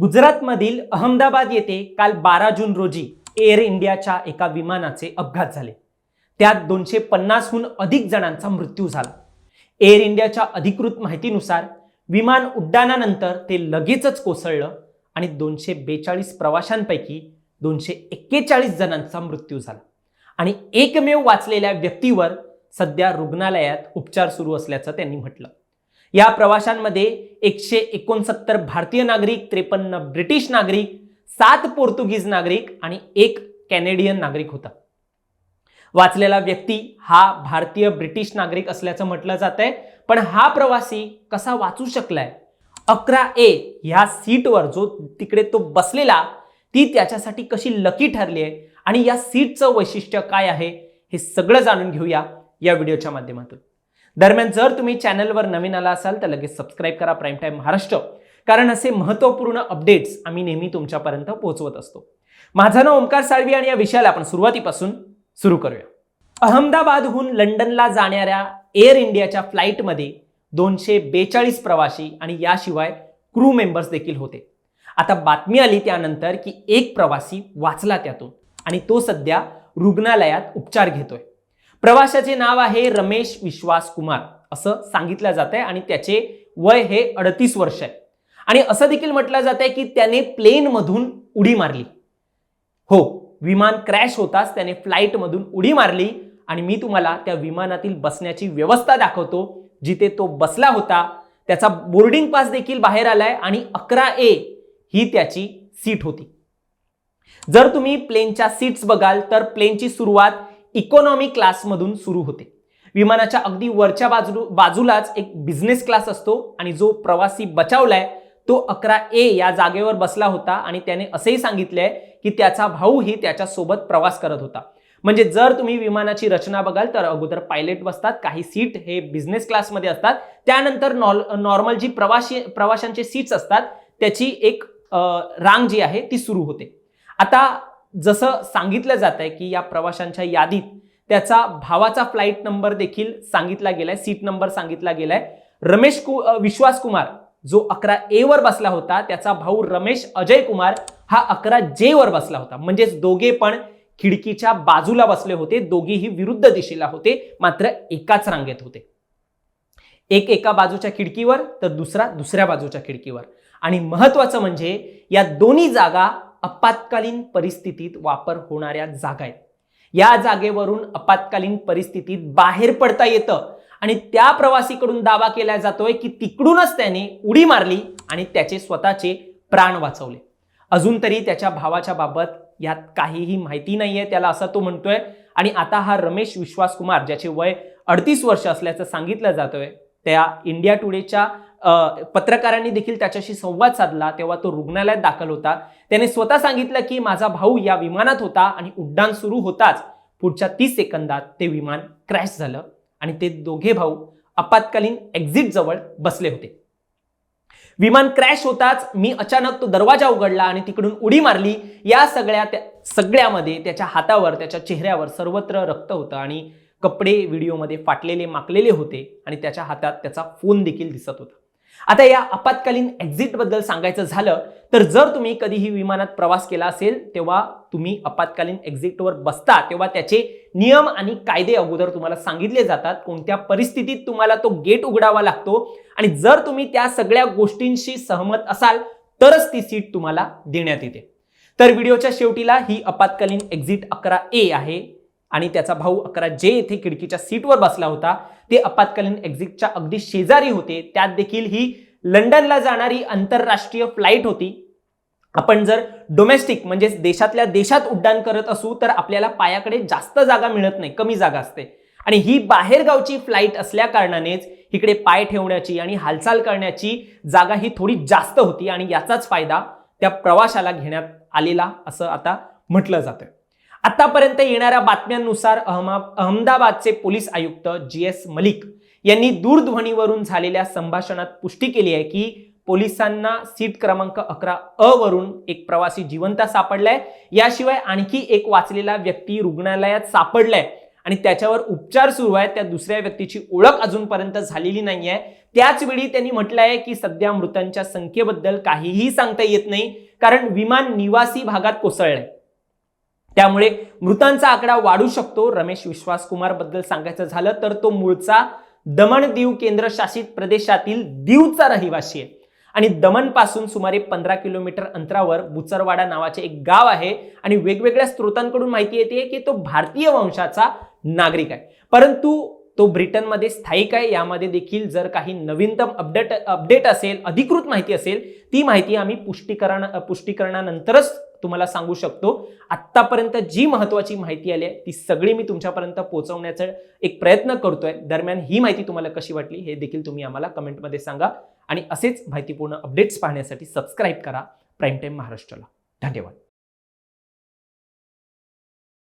गुजरातमधील अहमदाबाद येथे काल बारा जून रोजी एअर इंडियाच्या एका विमानाचे अपघात झाले. त्यात दोनशे पन्नासहून अधिक जणांचा मृत्यू झाला. एअर इंडियाच्या अधिकृत माहितीनुसार विमान उड्डाणानंतर ते लगेचच कोसळलं आणि दोनशे बेचाळीस प्रवाशांपैकी दोनशे एक्केचाळीस जणांचा मृत्यू झाला. आणि एकमेव वाचलेल्या व्यक्तीवर सध्या रुग्णालयात उपचार सुरू असल्याचं त्यांनी म्हटलं. या प्रवाशांमध्ये एकशे एकोणसत्तर भारतीय नागरिक त्रेपन्न ब्रिटिश नागरिक सात पोर्तुगीज नागरिक आणि एक कॅनेडियन नागरिक होता. वाचलेला व्यक्ती हा भारतीय ब्रिटिश नागरिक असल्याचं म्हटलं जात आहे पण हा प्रवासी कसा वाचू शकलाय? अकरा ए ह्या सीटवर जो तिकडे तो बसलेला ती त्याच्यासाठी कशी लकी ठरली आहे? आणि या सीटचं वैशिष्ट्य काय आहे? हे सगळं जाणून घेऊया या व्हिडिओच्या माध्यमातून. दरम्यान जर तुम्ही चॅनलवर नवीन आला असाल तर लगेच सबस्क्राईब करा प्राईम टाईम महाराष्ट्र. कारण असे महत्त्वपूर्ण अपडेट्स आम्ही नेहमी तुमच्यापर्यंत पोहोचवत असतो. माझं नाव ओमकार साळवी आणि या विषयाला आपण सुरुवातीपासून सुरू करूया. अहमदाबादहून लंडनला जाणाऱ्या एअर इंडियाच्या फ्लाईटमध्ये दोनशे बेचाळीस प्रवासी आणि याशिवाय क्रू मेंबर्स देखील होते. आता बातमी आली त्यानंतर की एक प्रवासी वाचला त्यातून आणि तो सध्या रुग्णालयात उपचार घेतोय. प्रवाशाचे नाव आहे रमेश विश्वास कुमार असं सांगितलं जात आहे आणि त्याचे वय हे अडतीस वर्ष आहे. आणि असं देखील म्हटलं जात आहे की त्याने प्लेनमधून उडी मारली. हो विमान क्रॅश होताच त्याने फ्लाईटमधून उडी मारली आणि मी तुम्हाला त्या विमानातील बसण्याची व्यवस्था दाखवतो. जिथे तो बसला होता त्याचा बोर्डिंग पास देखील बाहेर आलाय आणि अकरा ए ही त्याची सीट होती. जर तुम्ही प्लेनच्या सीट्स बघाल तर प्लेनची सुरुवात इकॉनॉमी क्लासमधून सुरू होते. विमानाच्या अगदी वरच्या बाजू बाजूलाच एक बिझनेस क्लास असतो आणि जो प्रवासी बचावलाय तो अकरा ए या जागेवर बसला होता आणि त्याने असंही सांगितलंय की त्याचा भाऊही त्याच्यासोबत प्रवास करत होता. म्हणजे जर तुम्ही विमानाची रचना बघाल तर अगोदर पायलट बसतात काही सीट हे बिझनेस क्लासमध्ये असतात. त्यानंतर नॉर्मल जी प्रवाशी प्रवाशांचे सीट्स असतात त्याची एक रांग जी आहे ती सुरू होते. आता जसं सांगितलं जात आहे की या प्रवाशांच्या यादीत त्याचा भावाचा फ्लाईट नंबर देखील सांगितला गेलाय सीट नंबर सांगितला गेलाय. रमेश कु विश्वास कुमार जो अकरा ए वर बसला होता त्याचा भाऊ रमेश अजय कुमार हा अकरा जे वर बसला होता. म्हणजेच दोघे पण खिडकीच्या बाजूला बसले होते दोघेही विरुद्ध दिशेला होते मात्र एकाच रांगेत होते. एक एका बाजूच्या खिडकीवर तर दुसरा दुसऱ्या बाजूच्या खिडकीवर. आणि महत्वाचं म्हणजे या दोन्ही जागा आपत्कालीन परिस्थितीत वापर होणाऱ्या जागा आहेत. या जागेवरून आपत्कालीन परिस्थितीत बाहेर पडता येतं आणि त्या प्रवासीकडून दावा केला जातोय की तिकडूनच त्याने उडी मारली आणि त्याचे स्वतःचे प्राण वाचवले. अजून तरी त्याच्या भावाच्या बाबत यात काहीही माहिती नाहीये त्याला असं तो म्हणतोय. आणि आता हा रमेश विश्वास कुमार ज्याचे वय अडतीस वर्ष असल्याचं सांगितलं जातोय त्या इंडिया टुडेच्या पत्रकारांनी देखील त्याच्याशी संवाद साधला तेव्हा तो रुग्णालयात दाखल होता. त्याने स्वतः सांगितलं की माझा भाऊ या विमानात होता आणि उड्डाण सुरू होताच. पुढच्या तीस सेकंदात ते विमान क्रॅश झालं आणि ते दोघे भाऊ आपत्कालीन एक्झिट जवळ बसले होते. विमान क्रॅश होताच मी अचानक तो दरवाजा उघडला आणि तिकडून उडी मारली. या सगळ्या त्या सगळ्यामध्ये त्याच्या हातावर त्याच्या चेहऱ्यावर सर्वत्र रक्त होतं आणि कपडे व्हिडिओमध्ये फाटलेले माकलेले होते आणि त्याच्या हातात त्याचा फोन देखील दिसत होता. आता या आपत्कालीन एक्झिटबद्दल सांगायचं झालं तर जर तुम्ही कधीही विमानात प्रवास केला असेल तेव्हा तुम्ही आपत्कालीन एक्झिटवर बसता तेव्हा त्याचे नियम आणि कायदे अगोदर तुम्हाला सांगितले जातात कोणत्या परिस्थितीत तुम्हाला तो गेट उघडावा लागतो आणि जर तुम्ही त्या सगळ्या गोष्टींशी सहमत असाल तरच ती सीट तुम्हाला देण्यात येते. तर व्हिडिओच्या शेवटीला ही आपत्कालीन एक्झिट अकरा ए आहे. आणि त्याचा भाऊ अकरा जे येथे खिडकीच्या सीटवर बसला होता ते आपत्कालीन एक्झिटच्या अगदी शेजारी होते. त्यात देखील ही लंडनला जाणारी आंतरराष्ट्रीय फ्लाईट होती. आपण जर डोमेस्टिक म्हणजे देशातल्या देशात उड्डाण करत असू तर आपल्याला पायाकडे जास्त जागा मिळत नाही कमी जागा असते. आणि ही बाहेरगावची फ्लाईट असल्या कारणानेच इकडे पाय ठेवण्याची आणि हालचाल करण्याची जागा ही थोडी जास्त होती आणि याचाच फायदा त्या प्रवाशाला घेण्यात आलेला असं आता म्हटलं जातं आतापर्यंत येणाऱ्या बातम्यांनुसार अहमा अहमदाबादचे पोलीस आयुक्त जी एस मलिक यांनी दूरध्वनीवरून झालेल्या संभाषणात पुष्टी केली आहे की पोलिसांना सीट क्रमांक अकरा अ वरून एक प्रवासी जिवंत सापडलाय. याशिवाय आणखी एक वाचलेला व्यक्ती रुग्णालयात सापडलाय आणि त्याच्यावर उपचार सुरू आहेत. त्या दुसऱ्या व्यक्तीची ओळख अजूनपर्यंत झालेली नाही त्याच वेळी त्यांनी म्हटलं आहे की सध्या मृतांच्या संख्येबद्दल काहीही सांगता येत नाही कारण विमान निवासी भागात कोसळलंय. त्यामुळे मृतांचा आकडा वाढू शकतो. रमेश विश्वास कुमारबद्दल सांगायचं झालं तर तो मूळचा दमण दीव केंद्रशासित प्रदेशातील दीवचा रहिवासी आहे. आणि दमणपासून सुमारे पंधरा किलोमीटर अंतरावर बुचरवाडा नावाचे एक गाव आहे आणि वेगवेगळ्या स्रोतांकडून माहिती येते की तो भारतीय वंशाचा नागरिक आहे. परंतु तो ब्रिटनमध्ये स्थायिक आहे. यामध्ये देखील जर काही नवीनतम अपडेट अपडेट असेल अधिकृत माहिती असेल ती माहिती आम्ही पुष्टीकरण पुष्टीकरणानंतरच तुम्हाला सांगू शकतो. आत्तापर्यंत जी महत्वाची माहिती आली आहे ती सगळी मी तुमच्यापर्यंत पोहोचवण्याचा एक प्रयत्न करतोय. दरम्यान ही माहिती तुम्हाला कशी वाटली हे देखील तुम्ही आम्हाला कमेंटमध्ये सांगा. आणि असेच माहितीपूर्ण अपडेट्स पाहण्यासाठी सबस्क्राईब करा. प्राईम टाईम महाराष्ट्राला. धन्यवाद.